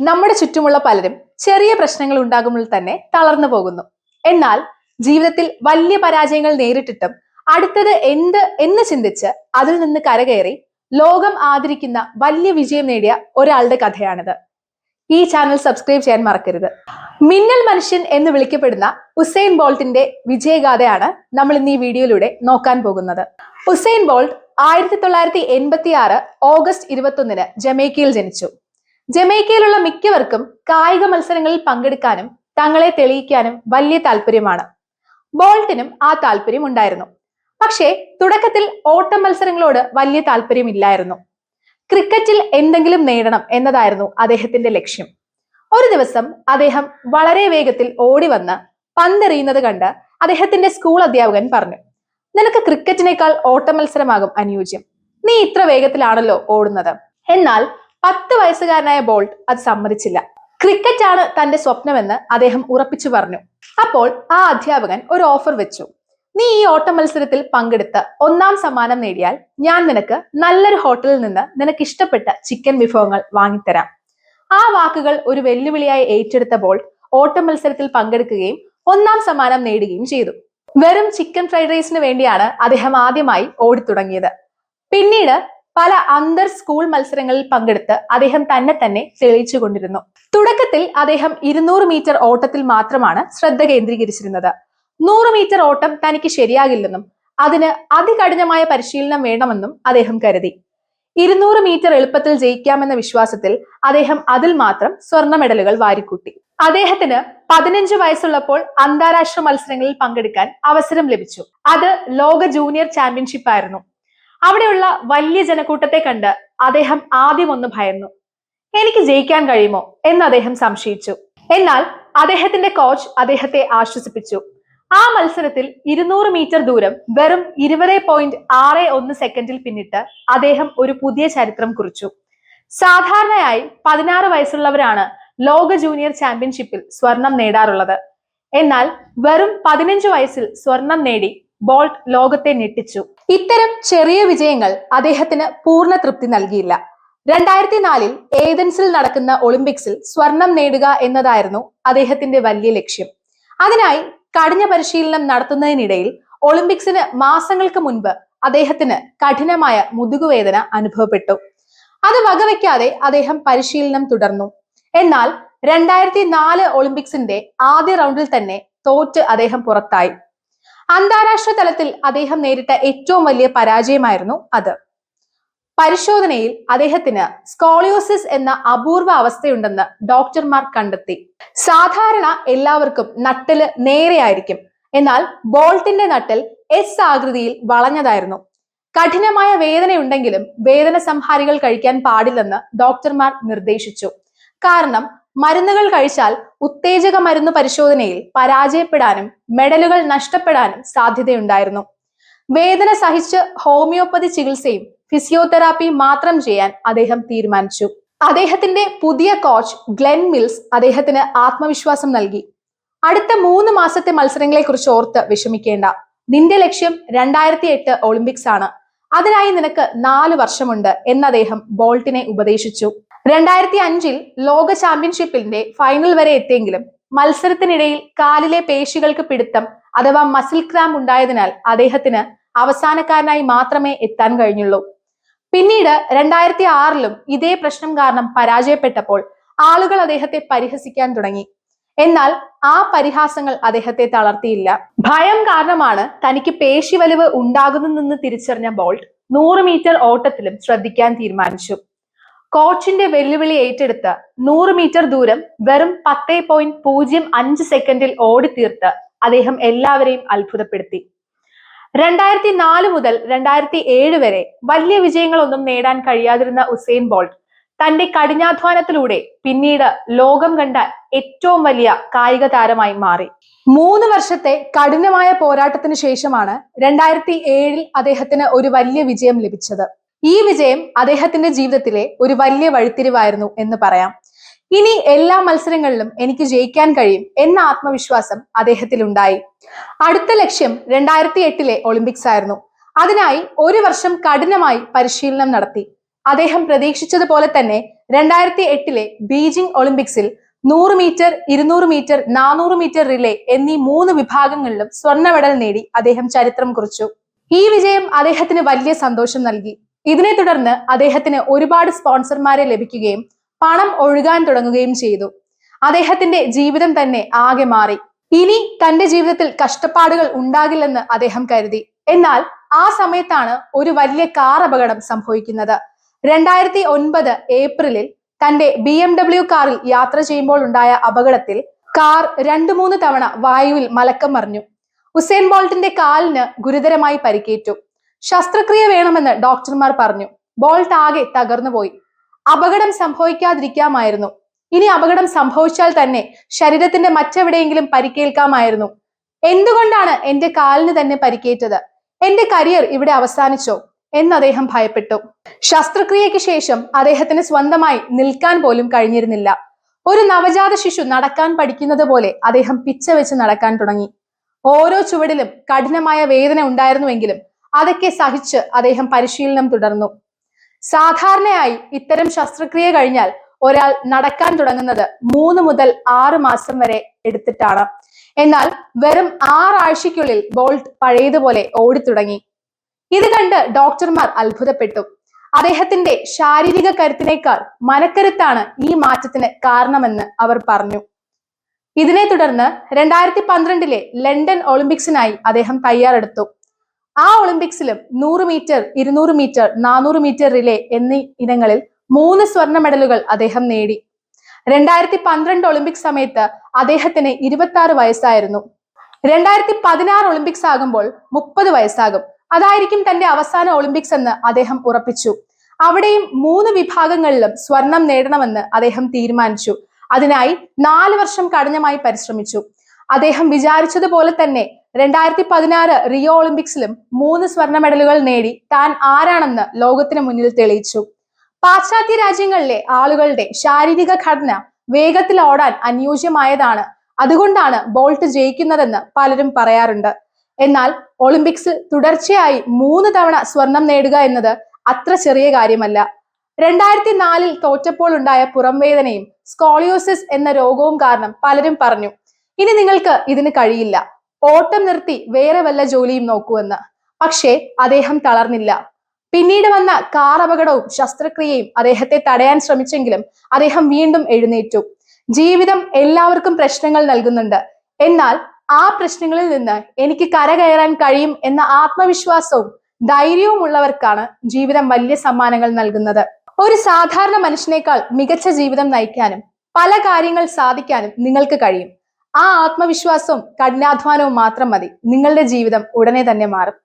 നമ്മുടെ ചുറ്റുമുള്ള പലരും ചെറിയ പ്രശ്നങ്ങൾ ഉണ്ടാകുമ്പോൾ തന്നെ തളർന്നു പോകുന്നു. എന്നാൽ ജീവിതത്തിൽ വലിയ പരാജയങ്ങൾ നേരിട്ടിട്ടും അടുത്തത് എന്ത് എന്ന് ചിന്തിച്ച് അതിൽ നിന്ന് കരകയറി ലോകം ആദരിക്കുന്ന വലിയ വിജയം നേടിയ ഒരാളുടെ കഥയാണിത്. ഈ ചാനൽ സബ്സ്ക്രൈബ് ചെയ്യാൻ മറക്കരുത്. മിന്നൽ മനുഷ്യൻ എന്ന് വിളിക്കപ്പെടുന്ന ഉസൈൻ ബോൾട്ടിന്റെ വിജയഗാഥയാണ് നമ്മൾ ഇന്ന് ഈ വീഡിയോയിലൂടെ നോക്കാൻ പോകുന്നത്. ഉസൈൻ ബോൾട്ട് ആയിരത്തി തൊള്ളായിരത്തി എൺപത്തി ആറ് ഓഗസ്റ്റ് ഇരുപത്തൊന്നിന് ജമൈക്കയിൽ ജനിച്ചു. ജമൈക്കയിലുള്ള മിക്കവർക്കും കായിക മത്സരങ്ങളിൽ പങ്കെടുക്കാനും തങ്ങളെ തെളിയിക്കാനും വലിയ താല്പര്യമാണ്. ബോൾട്ടിനും ആ താല്പര്യം ഉണ്ടായിരുന്നു. പക്ഷേ തുടക്കത്തിൽ ഓട്ട മത്സരങ്ങളോട് വലിയ താല്പര്യമില്ലായിരുന്നു. ക്രിക്കറ്റിൽ എന്തെങ്കിലും നേടണം എന്നതായിരുന്നു അദ്ദേഹത്തിന്റെ ലക്ഷ്യം. ഒരു ദിവസം അദ്ദേഹം വളരെ വേഗത്തിൽ ഓടി വന്ന് പന്തെറിയുന്നത് കണ്ട് അദ്ദേഹത്തിന്റെ സ്കൂൾ അധ്യാപകൻ പറഞ്ഞു നിനക്ക് ക്രിക്കറ്റിനേക്കാൾ ഓട്ട മത്സരമാകും അനുയോജ്യം. നീ ഇത്ര വേഗത്തിലാണല്ലോ ഓടുന്നത്. എന്നാൽ പത്ത് വയസ്സുകാരനായ ബോൾട്ട് അത് സമ്മതിച്ചില്ല. ക്രിക്കറ്റ് ആണ് തന്റെ സ്വപ്നമെന്ന് അദ്ദേഹം ഉറപ്പിച്ചു പറഞ്ഞു. അപ്പോൾ ആ അധ്യാപകൻ ഒരു ഓഫർ വെച്ചു. നീ ഈ ഓട്ട മത്സരത്തിൽ പങ്കെടുത്ത് ഒന്നാം സമ്മാനം നേടിയാൽ ഞാൻ നിനക്ക് നല്ലൊരു ഹോട്ടലിൽ നിന്ന് നിനക്ക് ഇഷ്ടപ്പെട്ട ചിക്കൻ വിഭവങ്ങൾ വാങ്ങിത്തരാം. ആ വാക്കുകൾ ഒരു വെല്ലുവിളിയായി ഏറ്റെടുത്ത ബോൾട്ട് ഓട്ട മത്സരത്തിൽ പങ്കെടുക്കുകയും ഒന്നാം സമ്മാനം നേടുകയും ചെയ്തു. വെറും ചിക്കൻ ഫ്രൈഡ് റൈസിന് വേണ്ടിയാണ് അദ്ദേഹം ആദ്യമായി ഓടിത്തുടങ്ങിയത്. പിന്നീട് പല അന്തർ സ്കൂൾ മത്സരങ്ങളിൽ പങ്കെടുത്ത് അദ്ദേഹം തന്നെ തന്നെ തെളിയിച്ചു കൊണ്ടിരുന്നു. തുടക്കത്തിൽ അദ്ദേഹം ഇരുന്നൂറ് മീറ്റർ ഓട്ടത്തിൽ മാത്രമാണ് ശ്രദ്ധ കേന്ദ്രീകരിച്ചിരുന്നത്. നൂറ് മീറ്റർ ഓട്ടം തനിക്ക് ശരിയാകില്ലെന്നും അതിന് അതികഠിനമായ പരിശീലനം വേണമെന്നും അദ്ദേഹം കരുതി. ഇരുന്നൂറ് മീറ്റർ എളുപ്പത്തിൽ ജയിക്കാമെന്ന വിശ്വാസത്തിൽ അദ്ദേഹം അതിൽ മാത്രം സ്വർണ മെഡലുകൾ വാരിക്കൂട്ടി. അദ്ദേഹത്തിന് പതിനഞ്ച് വയസ്സുള്ളപ്പോൾ അന്താരാഷ്ട്ര മത്സരങ്ങളിൽ പങ്കെടുക്കാൻ അവസരം ലഭിച്ചു. അത് ലോക ജൂനിയർ ചാമ്പ്യൻഷിപ്പ് ആയിരുന്നു. അവിടെയുള്ള വലിയ ജനക്കൂട്ടത്തെ കണ്ട് അദ്ദേഹം ആദ്യം ഒന്ന് ഭയന്നു. എനിക്ക് ജയിക്കാൻ കഴിയുമോ? എന്ന് അദ്ദേഹം സംശയിച്ചു. എന്നാൽ അദ്ദേഹത്തിന്റെ കോച്ച് അദ്ദേഹത്തെ ആശ്വസിപ്പിച്ചു. ആ മത്സരത്തിൽ ഇരുന്നൂറ് മീറ്റർ ദൂരം വെറും ഇരുപത് പോയിന്റ് ആറ് ഒന്ന് സെക്കൻഡിൽ പിന്നിട്ട് അദ്ദേഹം ഒരു പുതിയ ചരിത്രം കുറിച്ചു. സാധാരണയായി പതിനാറ് വയസ്സുള്ളവരാണ് ലോക ജൂനിയർ ചാമ്പ്യൻഷിപ്പിൽ സ്വർണം നേടാറുള്ളത്. എന്നാൽ വെറും പതിനഞ്ച് വയസ്സിൽ സ്വർണം നേടി ബോൾട്ട് ലോകത്തെ ഞെട്ടിച്ചു. ഇത്തരം ചെറിയ വിജയങ്ങൾ അദ്ദേഹത്തിന് പൂർണ തൃപ്തി നൽകിയില്ല. രണ്ടായിരത്തി നാലിൽ ഏതൻസിൽ നടക്കുന്ന ഒളിമ്പിക്സിൽ സ്വർണം നേടുക എന്നതായിരുന്നു അദ്ദേഹത്തിന്റെ വലിയ ലക്ഷ്യം. അതിനായി കഠിന പരിശീലനം നടത്തുന്നതിനിടയിൽ ഒളിമ്പിക്സിന് മാസങ്ങൾക്ക് മുൻപ് അദ്ദേഹത്തിന് കഠിനമായ മുതുകുവേദന അനുഭവപ്പെട്ടു. അത് വകവെക്കാതെ അദ്ദേഹം പരിശീലനം തുടർന്നു. എന്നാൽ രണ്ടായിരത്തി നാല് ഒളിമ്പിക്സിന്റെ ആദ്യ റൗണ്ടിൽ തന്നെ തോറ്റ് അദ്ദേഹം പുറത്തായി. അന്താരാഷ്ട്ര തലത്തിൽ അദ്ദേഹം നേരിട്ട ഏറ്റവും വലിയ പരാജയമായിരുന്നു അത്. പരിശോധനയിൽ അദ്ദേഹത്തിന് സ്കോളിയോസിസ് എന്ന അപൂർവ അവസ്ഥയുണ്ടെന്ന് ഡോക്ടർമാർ കണ്ടെത്തി. സാധാരണ എല്ലാവർക്കും നട്ടൽ നേരെയായിരിക്കും. എന്നാൽ ബോൾട്ടിന്റെ നട്ടൽ എസ് ആകൃതിയിൽ വളഞ്ഞതായിരുന്നു. കഠിനമായ വേദനയുണ്ടെങ്കിലും വേദന സംഹാരികൾ കഴിക്കാൻ പാടില്ലെന്ന് ഡോക്ടർമാർ നിർദ്ദേശിച്ചു. കാരണം മരുന്നുകൾ കഴിച്ചാൽ ഉത്തേജക മരുന്ന് പരിശോധനയിൽ പരാജയപ്പെടാനും മെഡലുകൾ നഷ്ടപ്പെടാനും സാധ്യതയുണ്ടായിരുന്നു. വേദന സഹിച്ച് ഹോമിയോപ്പതി ചികിത്സയും ഫിസിയോതെറാപ്പി മാത്രം ചെയ്യാൻ അദ്ദേഹം തീരുമാനിച്ചു. അദ്ദേഹത്തിന്റെ പുതിയ കോച്ച് ഗ്ലെൻ മിൽസ് അദ്ദേഹത്തിന് ആത്മവിശ്വാസം നൽകി. അടുത്ത മൂന്ന് മാസത്തെ മത്സരങ്ങളെ കുറിച്ച് ഓർത്ത് വിഷമിക്കേണ്ട. നിന്റെ ലക്ഷ്യം രണ്ടായിരത്തി എട്ട് ഒളിമ്പിക്സ് ആണ് അതിനായി നിനക്ക് നാല് വർഷമുണ്ട് എന്ന് അദ്ദേഹം ബോൾട്ടിനെ ഉപദേശിച്ചു. രണ്ടായിരത്തി അഞ്ചിൽ ലോക ചാമ്പ്യൻഷിപ്പിന്റെ ഫൈനൽ വരെ എത്തിയെങ്കിലും മത്സരത്തിനിടയിൽ കാലിലെ പേശികൾക്ക് പിടുത്തം അഥവാ മസിൽ ക്രാം ഉണ്ടായതിനാൽ അദ്ദേഹത്തിന് അവസാനക്കാരനായി മാത്രമേ എത്താൻ കഴിഞ്ഞുള്ളൂ. പിന്നീട് രണ്ടായിരത്തി ആറിലും ഇതേ പ്രശ്നം കാരണം പരാജയപ്പെട്ടപ്പോൾ ആളുകൾ അദ്ദേഹത്തെ പരിഹസിക്കാൻ തുടങ്ങി. എന്നാൽ ആ പരിഹാസങ്ങൾ അദ്ദേഹത്തെ തളർത്തിയില്ല. ഭയം കാരണമാണ് തനിക്ക് പേശി വലിവ് ഉണ്ടാകുന്നതെന്ന് തിരിച്ചറിഞ്ഞ ബോൾട്ട് നൂറ് മീറ്റർ ഓട്ടത്തിലും ശ്രദ്ധിക്കാൻ തീരുമാനിച്ചു. കോച്ചിന്റെ വെല്ലുവിളി ഏറ്റെടുത്ത് നൂറ് മീറ്റർ ദൂരം വെറും പത്തേ പോയിന്റ് പൂജ്യം അഞ്ച് സെക്കൻഡിൽ ഓടിത്തീർത്ത് അദ്ദേഹം എല്ലാവരെയും അത്ഭുതപ്പെടുത്തി. രണ്ടായിരത്തി നാല് മുതൽ രണ്ടായിരത്തി ഏഴ് വരെ വലിയ വിജയങ്ങളൊന്നും നേടാൻ കഴിയാതിരുന്ന ഉസൈൻ ബോൾട്ട് തന്റെ കഠിനാധ്വാനത്തിലൂടെ പിന്നീട് ലോകം കണ്ട ഏറ്റവും വലിയ കായിക താരമായി മാറി. മൂന്ന് വർഷത്തെ കഠിനമായ പോരാട്ടത്തിന് ശേഷമാണ് രണ്ടായിരത്തി ഏഴിൽ അദ്ദേഹത്തിന് ഒരു വലിയ വിജയം ലഭിച്ചത്. ഈ വിജയം അദ്ദേഹത്തിന്റെ ജീവിതത്തിലെ ഒരു വലിയ വഴിത്തിരിവായിരുന്നു എന്ന് പറയാം. ഇനി എല്ലാ മത്സരങ്ങളിലും എനിക്ക് ജയിക്കാൻ കഴിയും എന്ന ആത്മവിശ്വാസം അദ്ദേഹത്തിൽ ഉണ്ടായി അടുത്ത ലക്ഷ്യം രണ്ടായിരത്തി എട്ടിലെ ഒളിമ്പിക്സ് ആയിരുന്നു. അതിനായി ഒരു വർഷം കഠിനമായി പരിശീലനം നടത്തി. അദ്ദേഹം പ്രതീക്ഷിച്ചതുപോലെ തന്നെ രണ്ടായിരത്തി എട്ടിലെ ബീജിംഗ് ഒളിമ്പിക്സിൽ നൂറ് മീറ്റർ ഇരുന്നൂറ് മീറ്റർ നാനൂറ് മീറ്റർ റിലേ എന്നീ മൂന്ന് വിഭാഗങ്ങളിലും സ്വർണ മെഡൽ നേടി അദ്ദേഹം ചരിത്രം കുറിച്ചു. ഈ വിജയം അദ്ദേഹത്തിന് വലിയ സന്തോഷം നൽകി. ഇതിനെ തുടർന്ന് അദ്ദേഹത്തിന് ഒരുപാട് സ്പോൺസർമാരെ ലഭിക്കുകയും പണം ഒഴുകാൻ തുടങ്ങുകയും ചെയ്തു. അദ്ദേഹത്തിന്റെ ജീവിതം തന്നെ ആകെ മാറി. ഇനി തന്റെ ജീവിതത്തിൽ കഷ്ടപ്പാടുകൾ ഉണ്ടാകില്ലെന്ന് അദ്ദേഹം കരുതി. എന്നാൽ ആ സമയത്താണ് ഒരു വലിയ കാർ അപകടം സംഭവിക്കുന്നത്. രണ്ടായിരത്തി ഒൻപത് ഏപ്രിലിൽ തന്റെ ബി എം ഡബ്ല്യു കാറിൽ യാത്ര ചെയ്യുമ്പോൾ ഉണ്ടായ അപകടത്തിൽ കാർ രണ്ടു മൂന്ന് തവണ വായുവിൽ മലക്കം മറിഞ്ഞു ഉസേൻ ബോൾട്ടിന്റെ കാലിന് ഗുരുതരമായി പരിക്കേറ്റു. ശസ്ത്രക്രിയ വേണമെന്ന് ഡോക്ടർമാർ പറഞ്ഞു. ബോൾട്ട് ആകെ തകർന്നുപോയി അപകടം സംഭവിക്കാതിരിക്കാമായിരുന്നു. ഇനി അപകടം സംഭവിച്ചാൽ തന്നെ ശരീരത്തിന്റെ മറ്റെവിടെയെങ്കിലും പരിക്കേൽക്കാമായിരുന്നു. എന്തുകൊണ്ടാണ് എന്റെ കാലിന് തന്നെ പരിക്കേറ്റത്? എന്റെ കരിയർ ഇവിടെ അവസാനിച്ചോ? എന്ന് അദ്ദേഹം ഭയപ്പെട്ടു. ശസ്ത്രക്രിയയ്ക്ക് ശേഷം അദ്ദേഹത്തിന് സ്വന്തമായി നിൽക്കാൻ പോലും കഴിഞ്ഞിരുന്നില്ല. ഒരു നവജാത ശിശു നടക്കാൻ പഠിക്കുന്നത് പോലെ അദ്ദേഹം പിച്ച വെച്ച് നടക്കാൻ തുടങ്ങി. ഓരോ ചുവടിലും കഠിനമായ വേദന ഉണ്ടായിരുന്നുവെങ്കിലും അതൊക്കെ സഹിച്ച് അദ്ദേഹം പരിശീലനം തുടർന്നു. സാധാരണയായി ഇത്തരം ശസ്ത്രക്രിയ കഴിഞ്ഞാൽ ഒരാൾ നടക്കാൻ തുടങ്ങുന്നത് മൂന്ന് മുതൽ ആറ് മാസം വരെ എടുത്തിട്ടാണ്. എന്നാൽ വെറും ആറാഴ്ചയ്ക്കുള്ളിൽ ബോൾട്ട് പഴയതുപോലെ ഓടിത്തുടങ്ങി. ഇത് കണ്ട് ഡോക്ടർമാർ അത്ഭുതപ്പെട്ടു. അദ്ദേഹത്തിന്റെ ശാരീരിക കരുത്തിനേക്കാൾ മനക്കരുത്താണ് ഈ മാറ്റത്തിന് കാരണമെന്ന് അവർ പറഞ്ഞു. ഇതിനെ തുടർന്ന് രണ്ടായിരത്തി പന്ത്രണ്ടിലെ ലണ്ടൻ ഒളിമ്പിക്സിനായി അദ്ദേഹം തയ്യാറെടുത്തു. ആ ഒളിമ്പിക്സിലും നൂറ് മീറ്റർ ഇരുന്നൂറ് മീറ്റർ നാനൂറ് മീറ്റർ റിലേ എന്നീ ഇനങ്ങളിൽ മൂന്ന് സ്വർണ മെഡലുകൾ അദ്ദേഹം നേടി. രണ്ടായിരത്തി പന്ത്രണ്ട് ഒളിമ്പിക്സ് സമയത്ത് അദ്ദേഹത്തിന് ഇരുപത്തി ആറ് വയസ്സായിരുന്നു. രണ്ടായിരത്തി പതിനാറ് ഒളിമ്പിക്സ് ആകുമ്പോൾ മുപ്പത് വയസ്സാകും. അതായിരിക്കും തന്റെ അവസാന ഒളിമ്പിക്സ് എന്ന് അദ്ദേഹം ഉറപ്പിച്ചു. അവിടെയും മൂന്ന് വിഭാഗങ്ങളിലും സ്വർണം നേടണമെന്ന് അദ്ദേഹം തീരുമാനിച്ചു. അതിനായി നാല് വർഷം കഠിനമായി പരിശ്രമിച്ചു. അദ്ദേഹം വിചാരിച്ചതുപോലെ തന്നെ രണ്ടായിരത്തി പതിനാറ് റിയോ ഒളിമ്പിക്സിലും മൂന്ന് സ്വർണ മെഡലുകൾ നേടി താൻ ആരാണെന്ന് ലോകത്തിന് മുന്നിൽ തെളിയിച്ചു. പാശ്ചാത്യ രാജ്യങ്ങളിലെ ആളുകളുടെ ശാരീരിക ഘടന വേഗത്തിൽ ഓടാൻ അനുയോജ്യമായതാണ്. അതുകൊണ്ടാണ് ബോൾട്ട് ജയിക്കുന്നതെന്ന് പലരും പറയാറുണ്ട്. എന്നാൽ ഒളിമ്പിക്സിൽ തുടർച്ചയായി മൂന്ന് തവണ സ്വർണം നേടുക എന്നത് അത്ര ചെറിയ കാര്യമല്ല. രണ്ടായിരത്തി നാലിൽ തോറ്റപ്പോൾ ഉണ്ടായ പുറംവേദനയും സ്കോളിയോസിസ് എന്ന രോഗവും കാരണം പലരും പറഞ്ഞു. ഇനി നിങ്ങൾക്ക് ഇതിന് കഴിയില്ല. ഓട്ടം നിർത്തി വേറെ വല്ല ജോലിയും നോക്കുവെന്ന്. പക്ഷേ അദ്ദേഹം തളർന്നില്ല. പിന്നീട് വന്ന കാർ അപകടവും ശസ്ത്രക്രിയയും അദ്ദേഹത്തെ തടയാൻ ശ്രമിച്ചെങ്കിലും അദ്ദേഹം വീണ്ടും എഴുന്നേറ്റു. ജീവിതം എല്ലാവർക്കും പ്രശ്നങ്ങൾ നൽകുന്നുണ്ട്. എന്നാൽ ആ പ്രശ്നങ്ങളിൽ നിന്ന് എനിക്ക് കരകയറാൻ കഴിയും എന്ന ആത്മവിശ്വാസവും ധൈര്യവും ഉള്ളവർക്കാണ് ജീവിതം വലിയ സമ്മാനങ്ങൾ നൽകുന്നത്. ഒരു സാധാരണ മനുഷ്യനേക്കാൾ മികച്ച ജീവിതം നയിക്കാനും പല കാര്യങ്ങൾ സാധിക്കാനും നിങ്ങൾക്ക് കഴിയും. ആ ആത്മവിശ്വാസവും കഠിനാധ്വാനവും മാത്രം മതി. നിങ്ങളുടെ ജീവിതം ഉടനെ തന്നെ മാറും.